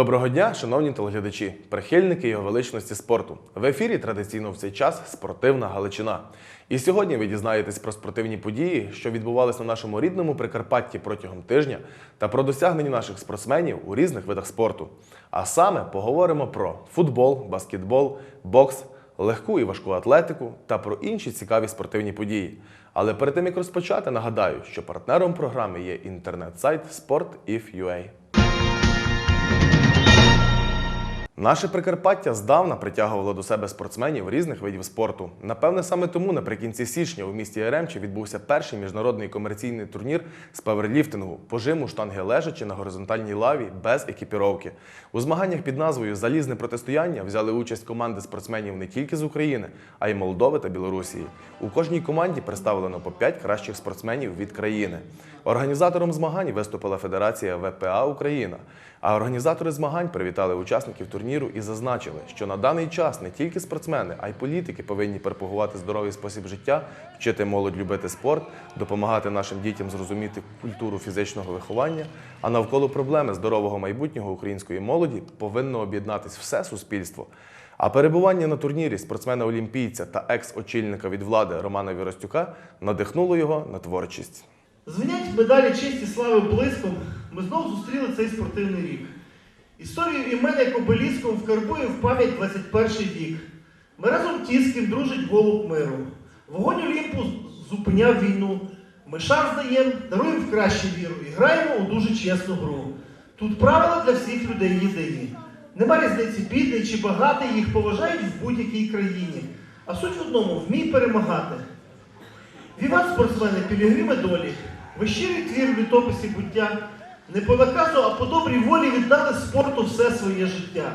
Доброго дня, шановні телеглядачі, прихильники його величності спорту. В ефірі традиційно в цей час спортивна Галичина. І сьогодні ви дізнаєтесь про спортивні події, що відбувалися на нашому рідному Прикарпатті протягом тижня, та про досягнення наших спортсменів у різних видах спорту. А саме поговоримо про футбол, баскетбол, бокс, легку і важку атлетику та про інші цікаві спортивні події. Але перед тим як розпочати, нагадаю, що партнером програми є інтернет-сайт Sport.if.ua. Наше Прикарпаття здавна притягувало до себе спортсменів різних видів спорту. Напевне, саме тому наприкінці січня у місті Яремче відбувся перший міжнародний комерційний турнір з паверліфтингу по жиму штанги лежачи на горизонтальній лаві без екіпіровки. У змаганнях під назвою Залізне протистояння взяли участь команди спортсменів не тільки з України, а й Молдови та Білорусії. У кожній команді представлено по 5 кращих спортсменів від країни. Організатором змагань виступила Федерація ВПА Україна. А організатори змагань привітали учасників турніру і зазначили, що на даний час не тільки спортсмени, а й політики повинні пропагувати здоровий спосіб життя, вчити молодь любити спорт, допомагати нашим дітям зрозуміти культуру фізичного виховання. А навколо проблеми здорового майбутнього української молоді повинно об'єднатись все суспільство. А перебування на турнірі спортсмена-олімпійця та екс-очільника від влади Романа Віростюка надихнуло його на творчість. Звенять медалі честі слави блиском, ми знову зустріли цей спортивний рік. Історію імен як обеліском вкарбує в пам'ять 21 вік. Ми разом ті, з ким дружить голуб миру. Вогонь Олімпу зупиняв війну. Ми шанс даємо, даруємо в кращу віру і граємо у дуже чесну гру. Тут правила для всіх людей єдині. Нема різниці, бідний чи багатий, їх поважають в будь-якій країні. А суть в одному вмій перемагати. Віват спортсмени, пілігрими долі, ви щирий твір в літописі буття, не по наказу, а по добрій волі віддали спорту все своє життя.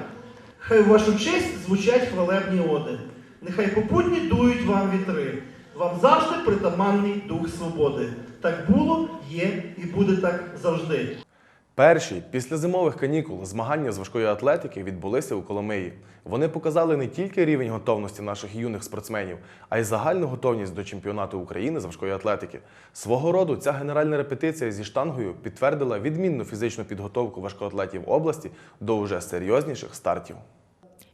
Хай в вашу честь звучать хвалебні оди. Нехай попутні дують вам вітри. Вам завжди притаманний дух свободи. Так було, є і буде так завжди. Перші після зимових канікул змагання з важкої атлетики відбулися у Коломиї. Вони показали не тільки рівень готовності наших юних спортсменів, а й загальну готовність до чемпіонату України з важкої атлетики. Свого роду ця генеральна репетиція зі штангою підтвердила відмінну фізичну підготовку важкоатлетів області до уже серйозніших стартів.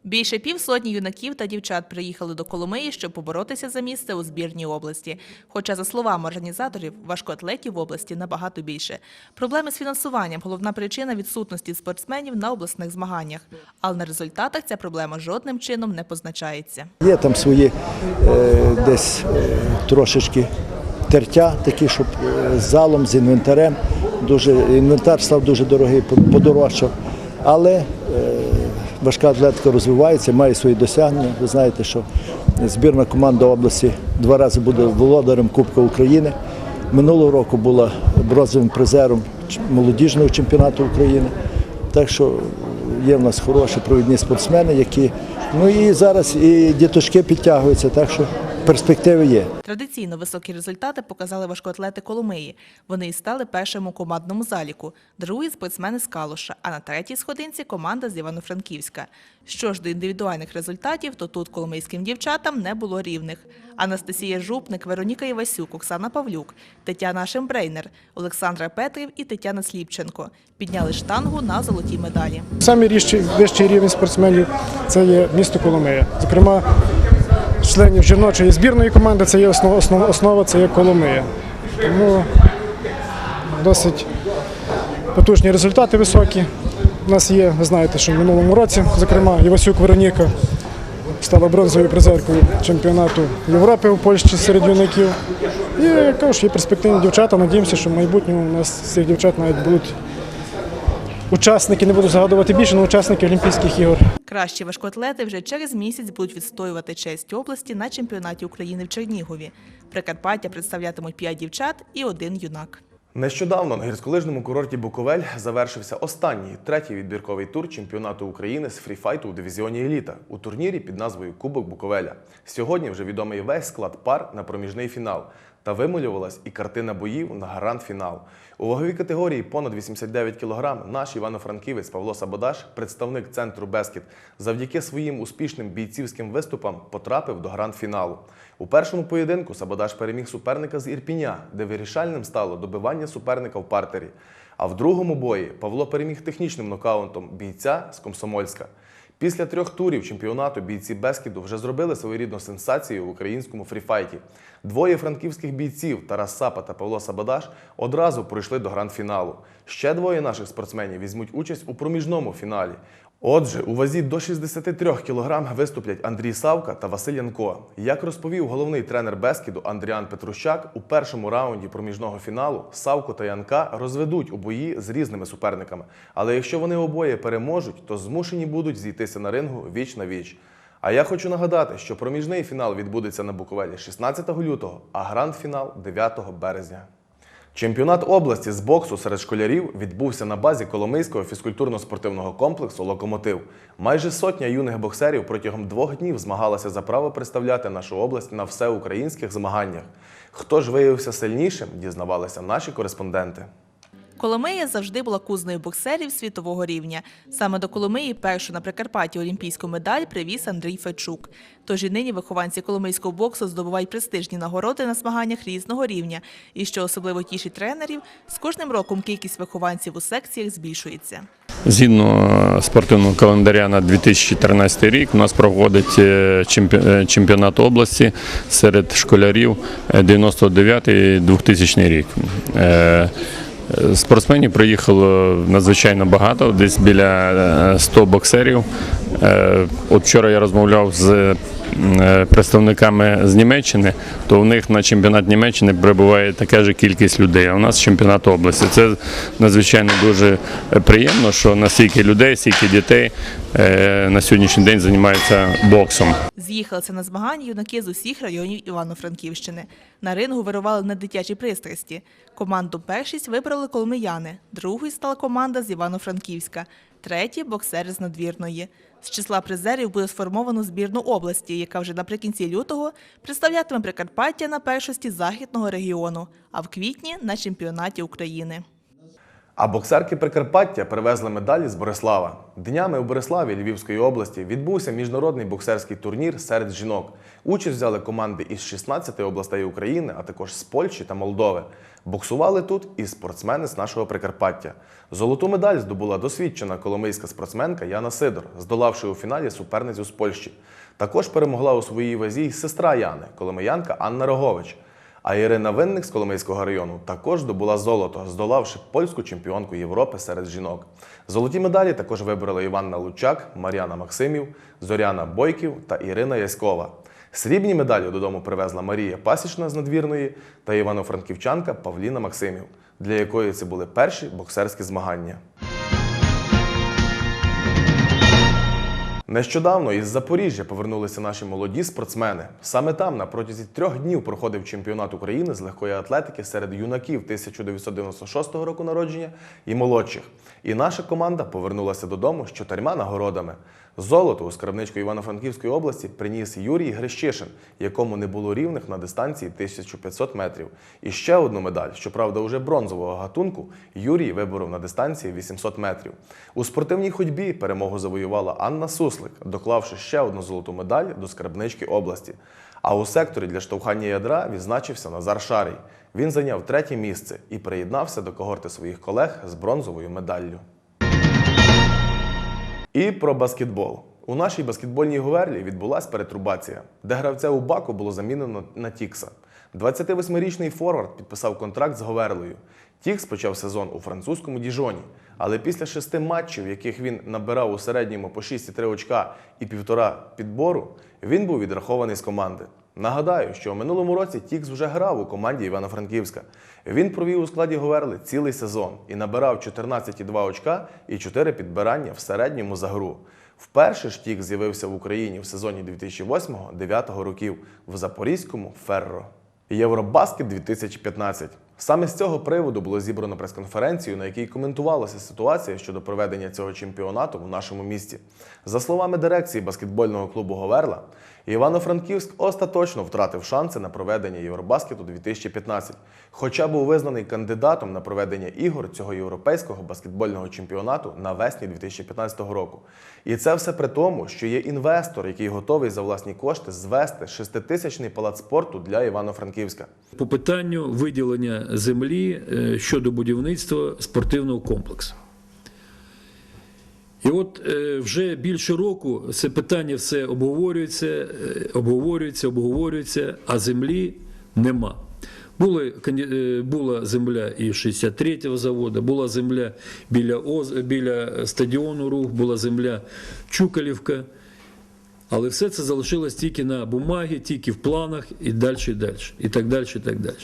Більше півсотні юнаків та дівчат приїхали до Коломиї, щоб поборотися за місце у збірній області. Хоча, за словами організаторів, важкоатлетів в області набагато більше. Проблеми з фінансуванням головна причина відсутності спортсменів на обласних змаганнях. Але на результатах ця проблема жодним чином не позначається. Є там свої е, десь е, трошечки тертя, такі, щоб е, з залом, з інвентарем. Дуже, інвентар став дуже дорогий, по- подорожчав. Але важка атлетика розвивається, має свої досягнення. Ви знаєте, що збірна команда області два рази буде володарем Кубка України. Минулого року була бронзовим призером молодіжного чемпіонату України. Так що є в нас хороші провідні спортсмени, які ну і зараз і діточки підтягуються, так що перспективи є. Традиційно високі результати показали важкоатлети Коломиї. Вони і стали першим у командному заліку, другі спортсмени з Калуша, а на третій сходинці команда з Івано-Франківська. Що ж до індивідуальних результатів, то тут коломийським дівчатам не було рівних. Анастасія Жупник, Вероніка Івасюк, Оксана Павлюк, Тетяна Шембрейнер, Олександра Петрів і Тетяна Сліпченко підняли штангу на золоті медалі. Вищий, вищий рівень спортсменів це є місто Коломия. Зокрема, членів жіночої збірної команди це є основа, основа, основа це є Коломия. Тому досить потужні результати високі. У нас є, ви знаєте, що в минулому році, зокрема, Івасюк Вероніка стала бронзовою призеркою чемпіонату Європи у Польщі серед юнаків. І також є перспективні дівчата. Надіємося, що в майбутньому у нас з цих дівчат навіть будуть учасники, не буду згадувати більше, але учасники Олімпійських ігор. Кращі важкоатлети вже через місяць будуть відстоювати честь області на чемпіонаті України в Чернігові. Прикарпаття представлятимуть п'ять дівчат і один юнак. Нещодавно на гірськолижному курорті Буковель завершився останній третій відбірковий тур чемпіонату України з фріфайту у дивізіоні Еліта у турнірі під назвою Кубок Буковеля. Сьогодні вже відомий весь склад пар на проміжний фінал. Та вималювалась і картина боїв на гранд-фінал. У ваговій категорії понад 89 кг наш івано-франківець Павло Сабодаш, представник центру Бескіт, завдяки своїм успішним бійцівським виступам потрапив до гранд-фіналу. У першому поєдинку Сабодаш переміг суперника з Ірпіня, де вирішальним стало добивання суперника в партері. А в другому бої Павло переміг технічним нокаутом бійця з Комсомольська. Після трьох турів чемпіонату бійці Бескіду вже зробили своєрідну сенсацію в українському фріфайті. Двоє франківських бійців Тарас Сапа та Павло Сабадаш одразу пройшли до гранд-фіналу. Ще двоє наших спортсменів візьмуть участь у проміжному фіналі. Отже, у вазі до 63 кг виступлять Андрій Савка та Василь Янко. Як розповів головний тренер Бескіду Андріан Петрущак, у першому раунді проміжного фіналу Савку та Янка розведуть у бої з різними суперниками. Але якщо вони обоє переможуть, то змушені будуть зійтися на рингу віч на віч. А я хочу нагадати, що проміжний фінал відбудеться на Буковелі 16 лютого, а гранд-фінал 9 березня. Чемпіонат області з боксу серед школярів відбувся на базі Коломийського фізкультурно-спортивного комплексу Локомотив. Майже сотня юних боксерів протягом двох днів змагалася за право представляти нашу область на всеукраїнських змаганнях. Хто ж виявився сильнішим, дізнавалися наші кореспонденти. Коломия завжди була кузнею боксерів світового рівня. Саме до Коломиї першу на Прикарпатті олімпійську медаль привіз Андрій Фечук. Тож і нині вихованці коломийського боксу здобувають престижні нагороди на змаганнях різного рівня. І що особливо тішить тренерів, з кожним роком кількість вихованців у секціях збільшується. Згідно е, спортивного календаря на 2013 рік у нас проводить е, е, чемпіонат області серед школярів е, 99-2000 рік. Е, е, Спортсменів приїхало надзвичайно багато, десь біля е, 100 боксерів. Е, От вчора я розмовляв з е, представниками з Німеччини, то у них на чемпіонат Німеччини прибуває така ж кількість людей. А у нас чемпіонат області. Це надзвичайно дуже приємно, що настільки людей, стільки дітей е, на сьогоднішній день займаються боксом. З'їхалися на змагання юнаки з усіх районів Івано-Франківщини. На рингу вирували не дитячі пристрасті. Команду першість вибрали коломияни, другою стала команда з Івано-Франківська, третій боксери з надвірної. З числа призерів буде сформовано збірну області, яка вже наприкінці лютого представлятиме Прикарпаття на першості західного регіону, а в квітні на чемпіонаті України. А боксерки Прикарпаття привезли медалі з Борислава. Днями у Бориславі Львівської області відбувся міжнародний боксерський турнір серед жінок. Участь взяли команди із 16 областей України, а також з Польщі та Молдови. Боксували тут і спортсмени з нашого Прикарпаття. Золоту медаль здобула досвідчена коломийська спортсменка Яна Сидор, здолавши у фіналі суперницю з Польщі. Також перемогла у своїй вазі й сестра Яни, коломиянка Анна Рогович. А Ірина Винник з Коломийського району також здобула золото, здолавши польську чемпіонку Європи серед жінок. Золоті медалі також вибрали Іванна Лучак, Мар'яна Максимів, Зоряна Бойків та Ірина Яськова. Срібні медалі додому привезла Марія Пасічна з надвірної та івано-франківчанка Павліна Максимів, для якої це були перші боксерські змагання. Нещодавно із Запоріжжя повернулися наші молоді спортсмени. Саме там на протязі трьох днів проходив чемпіонат України з легкої атлетики серед юнаків 1996 року народження і молодших. І наша команда повернулася додому з чотирма нагородами. Золото у скарбничку Івано-Франківської області приніс Юрій Грещишин, якому не було рівних на дистанції 1500 метрів. І ще одну медаль, щоправда, уже бронзового гатунку, Юрій виборов на дистанції 800 метрів. У спортивній ходьбі перемогу завоювала Анна Суслик, доклавши ще одну золоту медаль до скарбнички області. А у секторі для штовхання ядра відзначився Назар Шарій. Він зайняв третє місце і приєднався до когорти своїх колег з бронзовою медаллю. І про баскетбол. У нашій баскетбольній гуверлі відбулася перетрубація, де гравця у Баку було замінено на Тікса. 28-річний форвард підписав контракт з Говерлею. Тікс почав сезон у французькому Діжоні, але після шести матчів, яких він набирав у середньому по 6,3 очка і півтора підбору, він був відрахований з команди. Нагадаю, що у минулому році Тікс вже грав у команді Івано-Франківська. Він провів у складі Говерли цілий сезон і набирав 14,2 очка і 4 підбирання в середньому за гру. Вперше ж Тікс з'явився в Україні в сезоні 2008-2009 років в Запорізькому Ферро. Євробаскет 2015. Саме з цього приводу було зібрано прес-конференцію, на якій коментувалася ситуація щодо проведення цього чемпіонату в нашому місті. За словами дирекції баскетбольного клубу Говерла, Івано-Франківськ остаточно втратив шанси на проведення Євробаскету 2015, хоча був визнаний кандидатом на проведення ігор цього європейського баскетбольного чемпіонату навесні 2015 року. І це все при тому, що є інвестор, який готовий за власні кошти звести шеститисячний палац спорту для Івано-Франківська. По питанню виділення землі е, щодо будівництва спортивного комплексу. І от е, вже більше року це питання все обговорюється, е, обговорюється, обговорюється, а землі нема. Були, е, була земля і 63-го заводу, була земля біля, Оз, біля стадіону Рух, була земля Чукалівка. Але все це залишилось тільки на бумагі, тільки в планах і далі, і далі, і так далі, і так далі.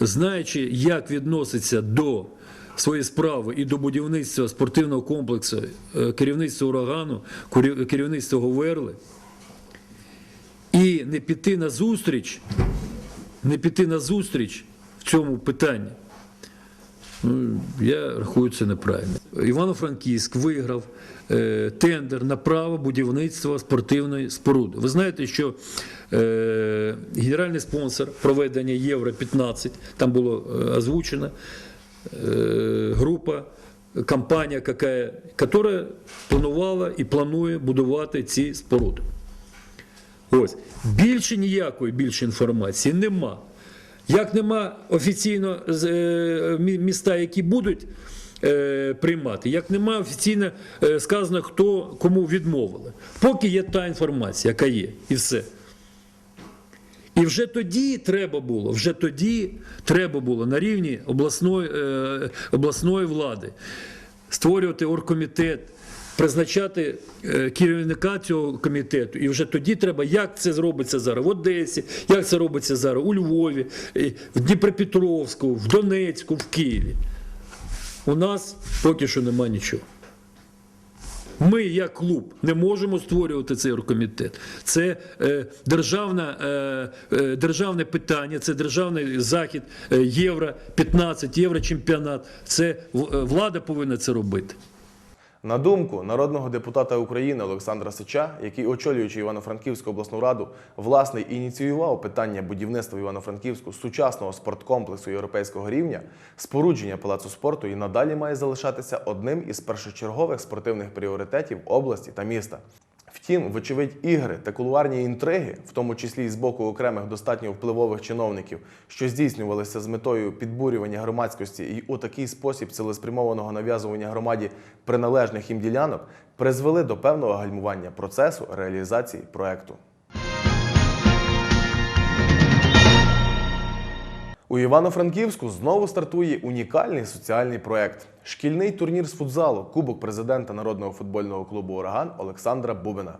Знаючи, як відноситься до своєї справи і до будівництва спортивного комплексу е, керівництво урагану, керівництво Говерли, і не піти на зустріч, не піти на зустріч в цьому питанні. Ну, я рахую це неправильно. Івано-Франківськ виграв е, тендер на право будівництва спортивної споруди. Ви знаєте, що е, генеральний спонсор проведення Євро 15, там було е, озвучено група, компанія, яка, яка планувала і планує будувати ці споруди. Ось більше ніякої більше інформації нема. Як нема офіційно е, мі- міста, які будуть е, приймати, як нема офіційно е, сказано, хто кому відмовили. Поки є та інформація, яка є, і все. І вже тоді треба було, вже тоді треба було на рівні обласної, е, обласної влади створювати оргкомітет, призначати е, керівника цього комітету. І вже тоді треба, як це зробиться зараз в Одесі, як це робиться зараз у Львові, е, в Дніпропетровську, в Донецьку, в Києві. У нас поки що нема нічого. Ми, як клуб, не можемо створювати цей оргкомітет. Це е, державна, е, е, державне питання, це державний захід е, Євро 15, Єврочемпіонат. Це в- е, влада повинна це робити. На думку народного депутата України Олександра Сича, який, очолюючи Івано-Франківську обласну раду, власне ініціював питання будівництва в Івано-Франківську сучасного спорткомплексу європейського рівня, спорудження палацу спорту і надалі має залишатися одним із першочергових спортивних пріоритетів області та міста. Втім, вочевидь, ігри та кулуарні інтриги, в тому числі і з боку окремих достатньо впливових чиновників, що здійснювалися з метою підбурювання громадськості і у такий спосіб цілеспрямованого нав'язування громаді приналежних їм ділянок, призвели до певного гальмування процесу реалізації проекту. У Івано-Франківську знову стартує унікальний соціальний проект шкільний турнір з футзалу Кубок президента народного футбольного клубу Ураган Олександра Бубина.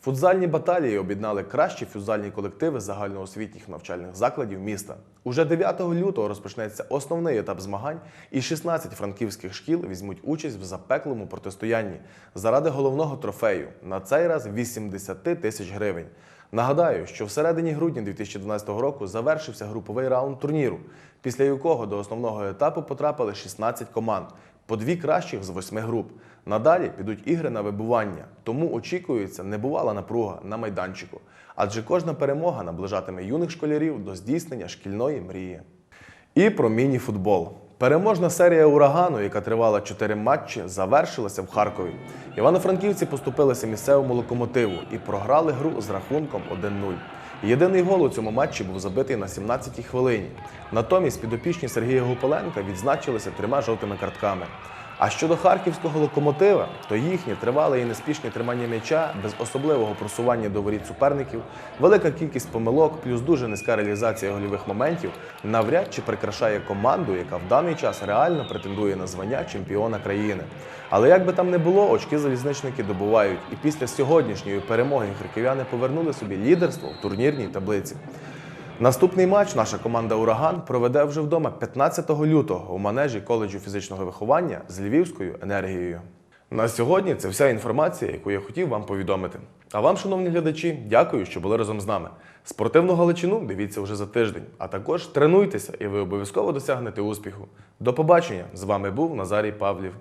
Футзальні баталії об'єднали кращі футзальні колективи загальноосвітніх навчальних закладів міста. Уже 9 лютого розпочнеться основний етап змагань, і 16 франківських шкіл візьмуть участь в запеклому протистоянні заради головного трофею на цей раз 80 тисяч гривень. Нагадаю, що в середині грудня 2012 року завершився груповий раунд турніру, після якого до основного етапу потрапили 16 команд, по дві кращих з восьми груп. Надалі підуть ігри на вибування, тому очікується небувала напруга на майданчику, адже кожна перемога наближатиме юних школярів до здійснення шкільної мрії. І про міні-футбол. Переможна серія урагану, яка тривала 4 матчі, завершилася в Харкові. Івано-франківці поступилися місцевому локомотиву і програли гру з рахунком 1-0. Єдиний гол у цьому матчі був забитий на 17-й хвилині. Натомість підопічні Сергія Гупаленка відзначилися трьома жовтими картками. А щодо харківського локомотива, то їхнє тривале і неспішне тримання м'яча без особливого просування до воріт суперників, велика кількість помилок, плюс дуже низька реалізація гольових моментів навряд чи прикрашає команду, яка в даний час реально претендує на звання чемпіона країни. Але як би там не було, очки залізничники добувають, і після сьогоднішньої перемоги харків'яни повернули собі лідерство в турнірній таблиці. Наступний матч наша команда Ураган проведе вже вдома 15 лютого у манежі коледжу фізичного виховання з Львівською енергією. На сьогодні це вся інформація, яку я хотів вам повідомити. А вам, шановні глядачі, дякую, що були разом з нами. Спортивну галичину дивіться вже за тиждень, а також тренуйтеся, і ви обов'язково досягнете успіху. До побачення! З вами був Назарій Павлів.